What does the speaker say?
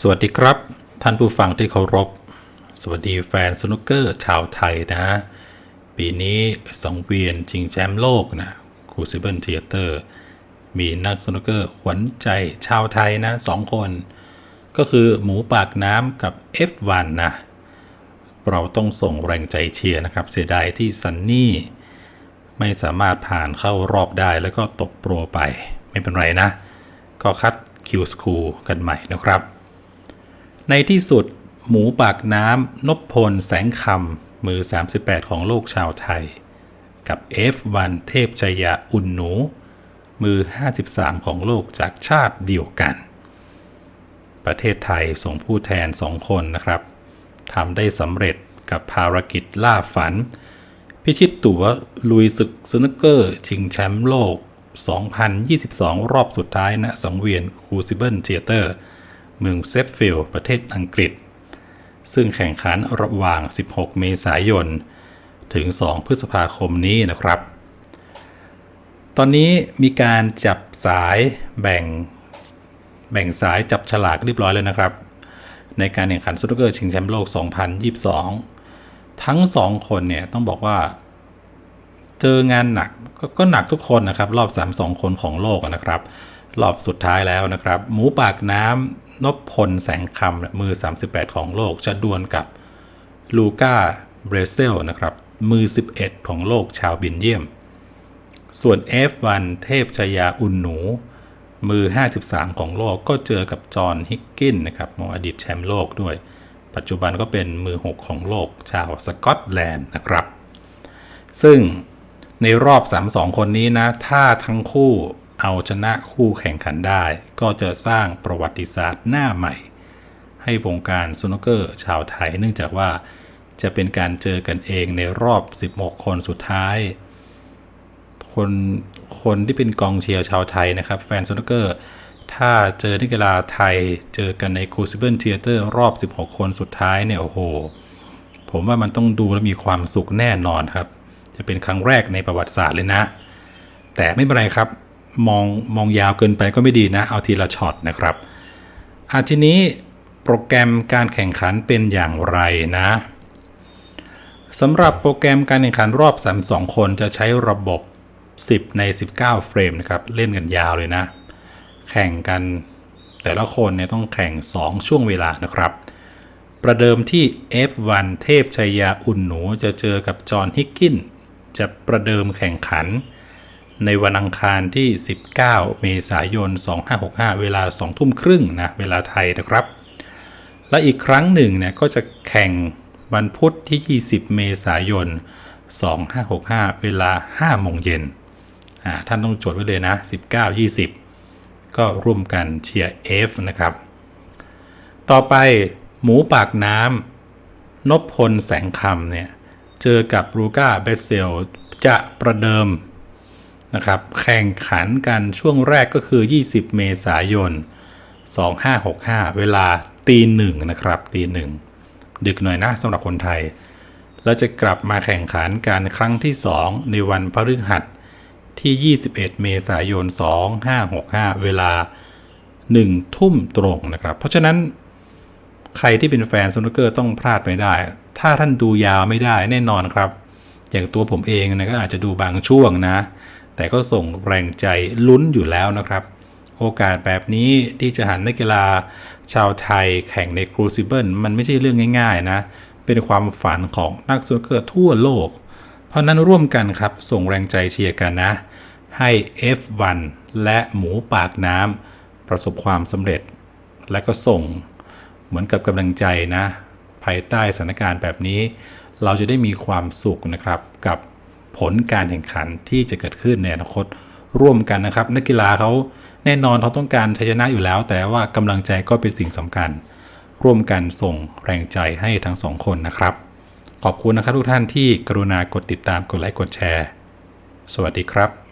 สวัสดีครับ ท่านผู้ฟังที่เคารพ สวัสดีแฟนสนุกเกอร์ชาวไทยนะ ปีนี้สังเวียนชิงแชมป์โลกนะครูซิเบิลเทเตอร์มีนักสนุกเกอร์ขวัญใจชาวไทยนะสองคน ก็คือหมูปากน้ำกับ F1 นะ เราต้องส่งแรงใจเชียร์นะครับ เสียดายที่ซันนี่ ไม่สามารถผ่านเข้ารอบได้แล้วก็ตกโปรไป ไม่เป็นไรนะ ก็คัดคิวสคูลกันใหม่นะครับ ในที่สุดหมูปากน้ำนพพลแสงคำมือ 38 ของโลกชาวไทย กับ F1 เทพชยาอุ่นหนู มือ 53 ของโลกจากชาติเดียวกัน ประเทศไทยส่งผู้แทน2คนนะครับทำได้สำเร็จกับภารกิจล่าฝัน พิชิตตั๋วลุยศึกสนุกเกอร์ชิงแชมป์โลก 2022 รอบสุดท้ายณสังเวียนครูซิเบิลเทเตอร์ เมืองเซฟฟิลด์ประเทศอังกฤษ ซึ่งแข่งขันระหว่าง 16 เมษายน ถึง 2 พฤษภาคมนี้นะครับ ตอนนี้มีการจับสายแบ่งแบ่งสายจับฉลากเรียบร้อยแล้วนะครับ ในการแข่งขันสนุกเกอร์ชิงแชมป์โลก 2022 ทั้ง 2 คนเนี่ยต้องบอกว่าเจองานหนักกก็หนักทุกคนนะครับ รอบ 3 2 คนของโลกนะครับ รอบสุดท้ายแล้วนะครับ หมูปากน้ำ นพพลแสงคำมือ 38 ของโลกจะดวลกับลูก้าเบรเซลนะครับมือ 11 ของโลกชาวบินเยียม ส่วน F1 เทพชยาอุ่นหนู มือ 53 ของโลกก็เจอกับจอห์นฮิกกินนะครับอดีตแชมป์โลกด้วย ปัจจุบันก็เป็นมือ 6 ของโลกชาวสกอตแลนด์นะครับ ซึ่งในรอบ 3-2 คนนี้นะ ถ้าทั้งคู่ เอาชนะคู่แข่งขันได้ ก็จะสร้างประวัติศาสตร์หน้าใหม่ ให้วงการสนุกเกอร์ชาวไทย เนื่องจากว่าจะเป็นการเจอกันเองในรอบ 16 คนสุดท้าย คนคนที่เป็นกองเชียร์ชาวไทยนะครับ แฟนสนุกเกอร์ ถ้าเจอนักกีฬาไทยเจอกันในครูซิเบิลเทเตอร์รอบ 16 คนสุดท้ายเนี่ยโอ้โห ผมว่ามันต้องดูและมีความสุขแน่นอนครับ จะเป็นครั้งแรกในประวัติศาสตร์เลยนะ แต่ไม่เป็นไรครับ มองมองยาวเกินไปก็ไม่ดีนะ เอาทีละช็อตนะครับอาทีนี้โปรแกรมการแข่งขันเป็นอย่างไรนะสำหรับโปรแกรมการแข่งขันรอบ 32 คนจะใช้ระบบ 10 ใน 19 เฟรมนะครับ เล่นกันยาวเลยนะ แข่งกันแต่ละคนเนี่ยต้องแข่ง 2 ช่วงเวลานะครับ ประเดิมที่ F1 เทพชัยยาอุ่นหนูจะเจอกับจอห์นฮิกกิน จะประเดิมแข่งขัน ในวันอังคารที่ 19 เมษายน 2565 เวลา 2 ทุ่มครึ่งนะเวลาไทยนะครับ และอีกครั้งหนึ่งเนี่ยก็จะแข่งวันพุธที่ 20 เมษายน 2565 เวลา 5 โมงเย็นท่านต้องจดไว้เลยนะ 19 20 ก็ร่วมกันเชียร์ F นะครับ ต่อไปหมูปากน้ำนพพลแสงคำเนี่ย เจอกับรูก้าเบสเซลจะประเดิม นะครับแข่งขันกันช่วงแรกก็คือ 20 เมษายน 2565 เวลาตีหนึ่งนะครับตีหนึ่งดึกหน่อยนะสำหรับคนไทย แล้วจะกลับมาแข่งขันการครั้งที่ 2 ในวันพฤหัสที่ 21 เมษายน 2565 เวลา 1 ทุ่มตรงนะครับ เพราะฉะนั้นใครที่เป็นแฟนสนุกเกอร์ต้องพลาดไม่ได้ ถ้าท่านดูยาวไม่ได้แน่นอนครับ อย่างตัวผมเองนะก็อาจจะดูบางช่วงนะ แต่ก็ส่งแรงใจลุ้นอยู่แล้วนะครับ โอกาสแบบนี้ที่จะหันนักกีฬาชาวไทยแข่งในครูซิเบิลมันไม่ใช่เรื่องง่ายๆนะ เป็นความฝันของนักสนุกเกอร์ทั่วโลก เพราะนั้นร่วมกันครับส่งแรงใจเชียร์กันนะ ให้ F1 และหมูปากน้ำประสบความสำเร็จ และก็ส่งเหมือนกับกำลังใจนะ ภายใต้สถานการณ์แบบนี้ เราจะได้มีความสุขนะครับกับ ผลการแข่งขันที่จะเกิดขึ้นในอนาคตร่วมกันนะครับ นักกีฬาเขาแน่นอนเขาต้องการชัยชนะอยู่แล้ว แต่ว่ากำลังใจก็เป็นสิ่งสำคัญ ร่วมกันส่งแรงใจให้ทั้งสองคนนะครับ ขอบคุณนะครับทุกท่านที่กรุณากดติดตามกดไลค์กดแชร์ สวัสดีครับ